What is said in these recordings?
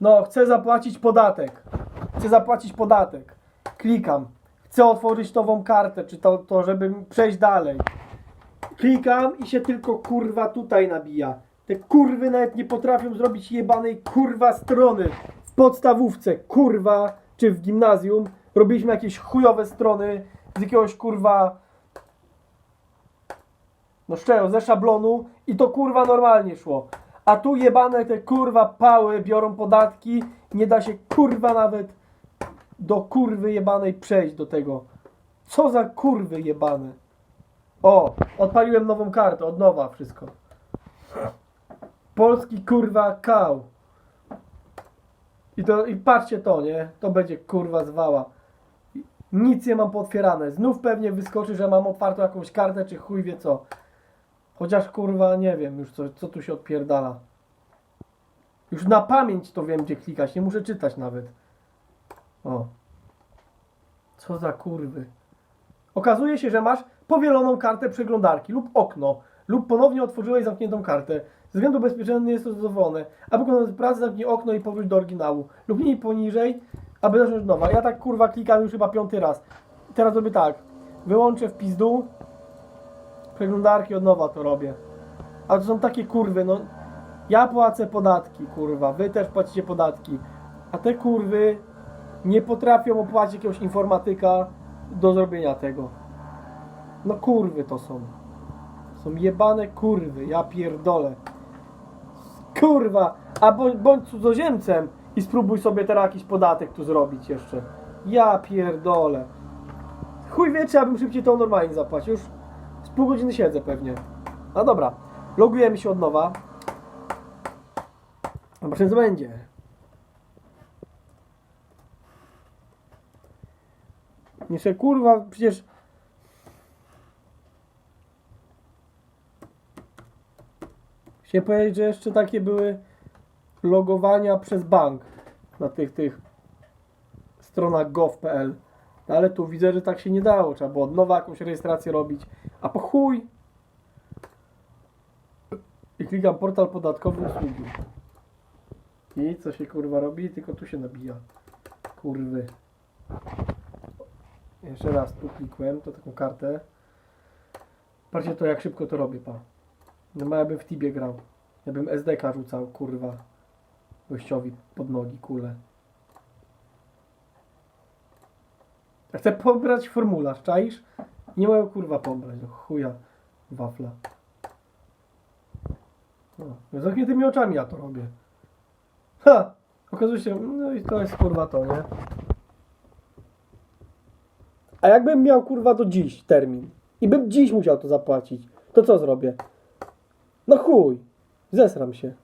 No, chcę zapłacić podatek. Chcę zapłacić podatek. Klikam. Chcę otworzyć nową kartę, czy to, to żeby przejść dalej. Klikam i się tylko kurwa tutaj nabija. Te kurwy nawet nie potrafią zrobić jebanej kurwa strony. W podstawówce, kurwa, czy w gimnazjum robiliśmy jakieś chujowe strony z jakiegoś kurwa no szczerze, ze szablonu i to kurwa normalnie szło. A tu jebane te kurwa pały biorą podatki, nie da się kurwa nawet do kurwy jebanej przejść do tego. Co za kurwy jebane. O, odpaliłem nową kartę, od nowa wszystko. Polski kurwa kał. I to, i patrzcie to, nie? To będzie kurwa zwała. Nic nie mam potwierane. Znów pewnie wyskoczy, że mam otwartą jakąś kartę, czy chuj wie co. Chociaż kurwa nie wiem już co, co tu się odpierdala. Już na pamięć to wiem gdzie klikać, nie muszę czytać nawet. O. Co za kurwy. Okazuje się, że masz powieloną kartę przeglądarki lub okno, lub ponownie otworzyłeś zamkniętą kartę. Ze względu bezpieczeństwa nie jest to dozwolone. Aby wykonać pracę, zamknij okno i powróć do oryginału. Lub linii poniżej, aby zacząć od nowa. Ja tak kurwa klikam już chyba piąty raz. Teraz robię tak. Wyłączę w pizdu. Przeglądarki od nowa to robię. A to są takie kurwy, no. Ja płacę podatki, kurwa. Wy też płacicie podatki. A te kurwy nie potrafią opłacić jakiegoś informatyka do zrobienia tego. No kurwy to są. Są jebane kurwy, ja pierdolę. Kurwa, a bądź, cudzoziemcem i spróbuj sobie teraz jakiś podatek tu zrobić jeszcze. Ja pierdolę. Chuj wie, czy ja bym szybciej to normalnie zapłacił. Już z pół godziny siedzę pewnie. No dobra, logujemy się od nowa. Zobaczymy co będzie. Jeszcze kurwa, przecież Chciałem powiedzieć, że jeszcze takie były logowania przez bank na tych tych stronach gov.pl. No ale tu widzę, że tak się nie dało. Trzeba było od nowa jakąś rejestrację robić. A po chuj! I klikam portal podatkowy usługi. I co się kurwa robi? Tylko tu się nabija. Kurwy. Jeszcze raz tu klikłem, to taką kartę. Patrzcie to jak szybko to robię, pa. No ja bym w Tibie grał. Ja bym SDK rzucał, kurwa. Gościowi pod nogi, kule. Ja chcę pobrać formularz, czaisz? Nie mogę kurwa pobrać, no chuja. Wafla. No, z zamkniętymi oczami ja to robię. Ha! Okazuje się, no i to jest kurwa to, nie? A jakbym miał kurwa do dziś termin i bym dziś musiał to zapłacić, to co zrobię? No chuj, zesram się.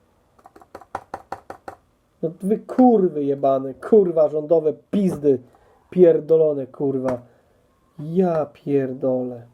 No wy kurwy jebane, kurwa rządowe pizdy pierdolone kurwa. Ja pierdolę.